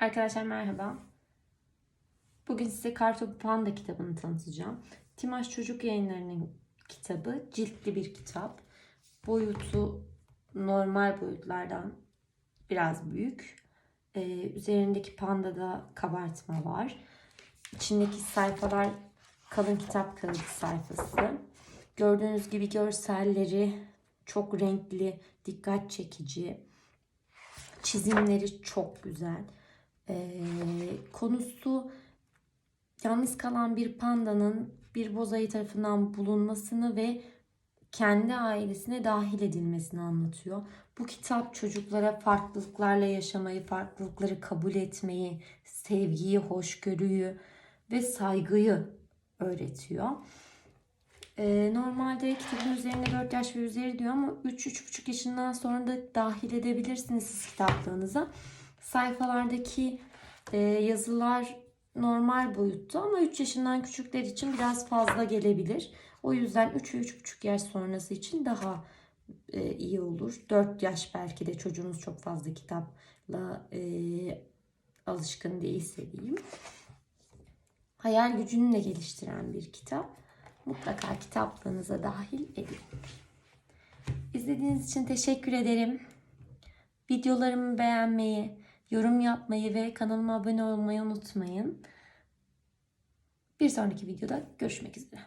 Arkadaşlar merhaba. Bugün size Kartopu Panda kitabını tanıtacağım. Timaş Çocuk Yayınları'nın kitabı. Ciltli bir kitap. Boyutu normal boyutlardan biraz büyük. Ee, üzerindeki pandada kabartma var. İçindeki sayfalar kalın kitap kağıdı sayfası. Gördüğünüz gibi görselleri çok renkli, dikkat çekici. Çizimleri çok güzel. Konusu yalnız kalan bir pandanın bir bozayı tarafından bulunmasını ve kendi ailesine dahil edilmesini anlatıyor. Bu kitap çocuklara farklılıklarla yaşamayı, farklılıkları kabul etmeyi, sevgiyi, hoşgörüyü ve saygıyı öğretiyor. Ee, normalde kitabın üzerinde 4 yaş ve üzeri diyor ama 3-3,5 yaşından sonra da dahil edebilirsiniz siz kitaplığınıza. Sayfalardaki e, yazılar normal boyutta ama 3 yaşından küçükler için biraz fazla gelebilir. O yüzden 3 ve 3,5 yaş sonrası için daha e, iyi olur. 4 yaş belki de çocuğunuz çok fazla kitapla e, alışkın değilse diyeyim. Hayal gücünü de geliştiren bir kitap. Mutlaka kitaplığınıza dahil edin. İzlediğiniz için teşekkür ederim. Videolarımı beğenmeyi, yorum yapmayı ve kanalıma abone olmayı unutmayın. Bir sonraki videoda görüşmek üzere.